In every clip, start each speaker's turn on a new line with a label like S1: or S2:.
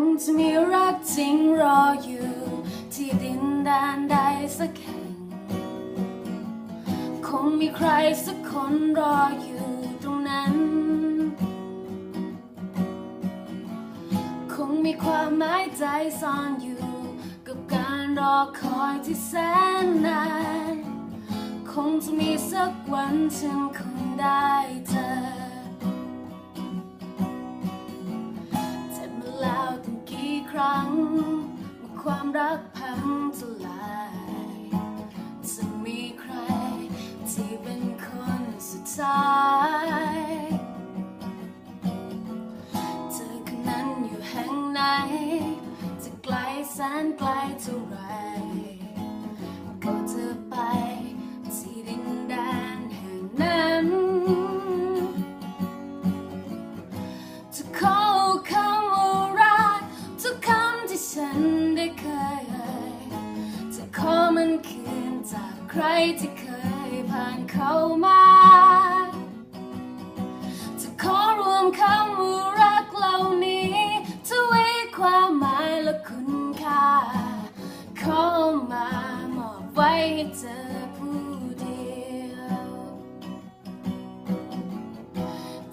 S1: งจะมีรักจริงรออยู่ ที่ดินแดนใดสักแห่ง คงมีใครสักคนรออยู่ตรงนั้น คงมีความหมายใจซ่อนอยู่ กับการรอคอยที่แสนนาน คงจะมีสักวันฉันคงได้เจอ ความรักพังทลายจะมีใครที่เป็นคนสุดท้ายเธอคนนั้นอยู่แห่งไหน จะไกลแสนไกลเท่าไรก็เธอไปที่ดินแดนแห่งนั้นจะขอคำว่ารักทุกคำที่ฉัน ใครที่เคยผ่านเข้ามา จะขอรวมคำว่ารักเหล่านี้ทวีความหมายและคุณค่า ขอมามอบไว้ให้เธอผู้เดียว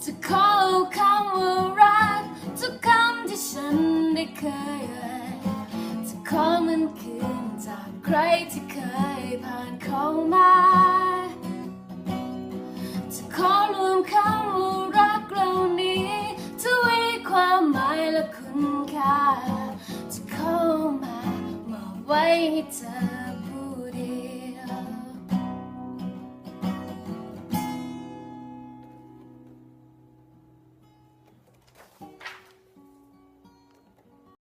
S1: จะขอคำว่ารักทุกคำที่ฉันได้เคยเอ่ยจะขอมันคืนจากใครที่เคย คำว่ารักเหล่านี้ทวีความหมายและคุณค่าจะเข้ามามอบไว้ให้เธอ